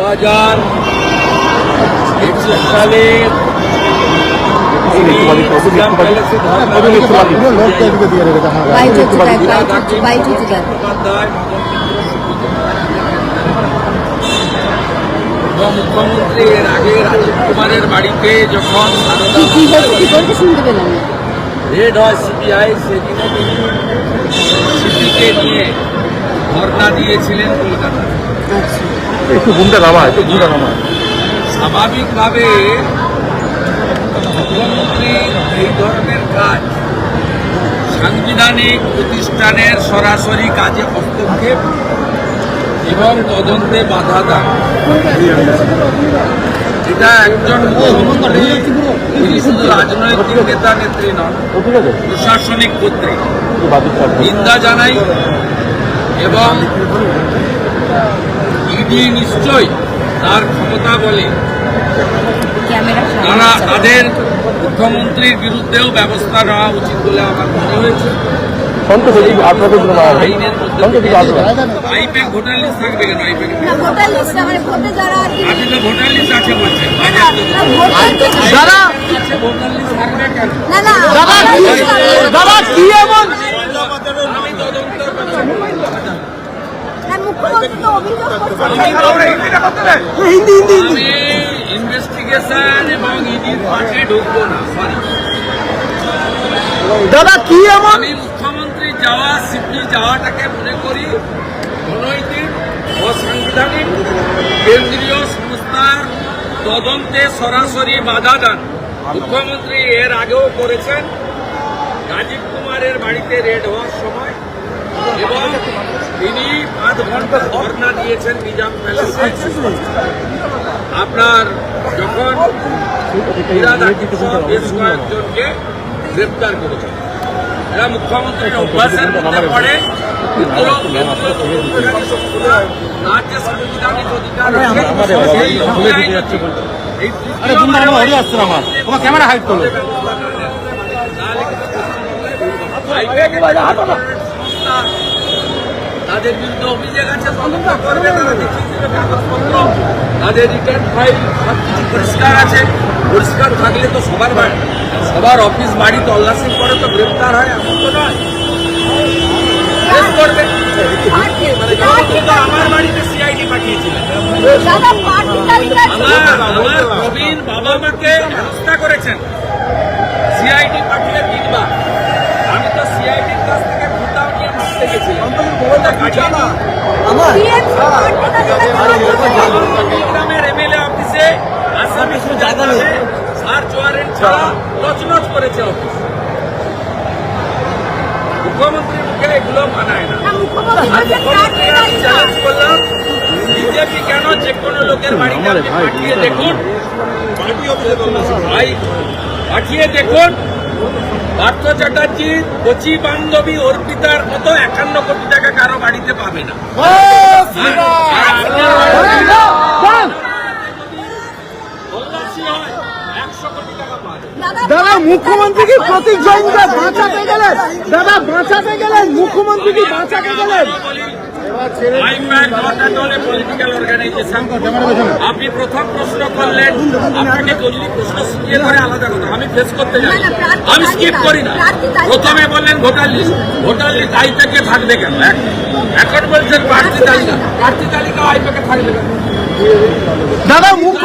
হাজার একুশ সালে মুখ্যমন্ত্রী এর আগে রাজীব কুমারের বাড়িতে যখন রেড হয় সিবিআই সেদিনে তিনি সিপিকে নিয়ে ধর্ণা দিয়েছিলেন কলকাতা। আচ্ছা একটু ঘুমটা নামা একটু ঘুমটা নামা। স্বাভাবিকভাবে মুখ্যমন্ত্রী এই ধরনের কাজ সাংবিধানিক প্রতিষ্ঠানের সরাসরি কাজে হস্তক্ষেপ এবং তদন্তে বাধা দেন। এটা একজন মুখ্যমন্ত্রী তিনি শুধু রাজনৈতিক নেতা নেত্রী নন প্রশাসনিক কর্তৃক। নিন্দা জানাই এবং ইডি নিশ্চয়ই তার ক্ষমতা বলে তারা তাদের মুখ্যমন্ত্রীর বিরুদ্ধেও ব্যবস্থা নেওয়া উচিত বলে আমার মনে হয়েছে। হয় ভোটার লিস্ট থাকবে কেন? ভোটার লিস্ট মানে ভোটে যারা আপনি তো ভোটার লিস্ট আছে বলছেন দাদা দাদা কি এমন আমি তদন্ত করছি। না, মুখ্যমন্ত্রী তো ইনভেস্টিগেশন এবং ঢুকবো না দাদা, কি এমন? মুখ্যমন্ত্রী যাওয়া সিপি যাওয়াটাকে মনে করি অনৈতিক অসাংবিধানিক কেন্দ্রীয় সংস্থার তদন্তে সরাসরি বাধা দান। মুখ্যমন্ত্রী এর আগেও করেছেন। রাজীব কুমারের বাড়িতে রেড হওয়ার সময় এবং তিনি পাঁচ ঘণ্টা ধর্ণা দিয়েছেন নিজাম প্যালেসে আপনার যখন বেশ কয়েকজনকে গ্রেপ্তার করেছেন এরা মুখ্যমন্ত্রীর অভ্যাসের মধ্যে পড়ে ক্যামেরা হাইড করল তাদের বিরুদ্ধে অভিযোগ আছে তদন্ত করবে তারা দেখিয়ে কাগজপত্র তাদের রিটার্ন ফাইল সব কিছু পরিষ্কার আছে। পরিষ্কার থাকলে তো সবার বাড়ি সবার অফিস বাড়ি তল্লাশি করে তো গ্রেপ্তার হয় এমন তো নয়। করবে। মানে তো আমার বাড়িতে সিআইডি পাঠিয়েছিলেন। দাদা পার্টি তালিকা আমার আমার প্রবীণ বাবা মাকে হেনস্থা করেছেন। সিআইডি পাঠিয়ে তিনবার আমি তো সিআইডির গ্রামের এমএলএ অফিসে আসামি জায়গা সার্চ ওয়ারেন্ট ছাড়া নচনচ করেছে অফিস মুখ্যমন্ত্রীর মুখে এগুলো মানায় না চ্যালেঞ্জ করলাম বিজেপি কেন যে কোনো লোকের বাড়িতে পাঠিয়ে দেখুন পাঠিয়ে দেখুন। পার্থ চ্যাটার্জির কচি বান্ধবী অর্পিতার মতো একান্ন কোটি টাকা কারও বাড়িতে পাবে না আর আপনার বাড়িতে তল্লাশি হয়, 100 কোটি টাকা পাওয়া যায়। দাদা মুখ্যমন্ত্রী কি প্রতীক জৈনকে বাঁচাতে গেলেন দাদা বাঁচাতে গেলেন। মুখ্যমন্ত্রী কি বাঁচাতে গেলেন আপনি প্রথম প্রশ্ন করলেন আপনাকে প্রশ্ন করে আলাদা কথা। আমি ফেস করতে যাই। আমি স্কিপ করি না। প্রথমে বললেন ভোটার লিস্ট ভোটার লিস্ট আইপ্যাকে থাকবে কেন? এখন বলছেন প্রার্থী তালিকা। প্রার্থী তালিকা আইপ্যাকে থাকবে কেন? দাদা মুখ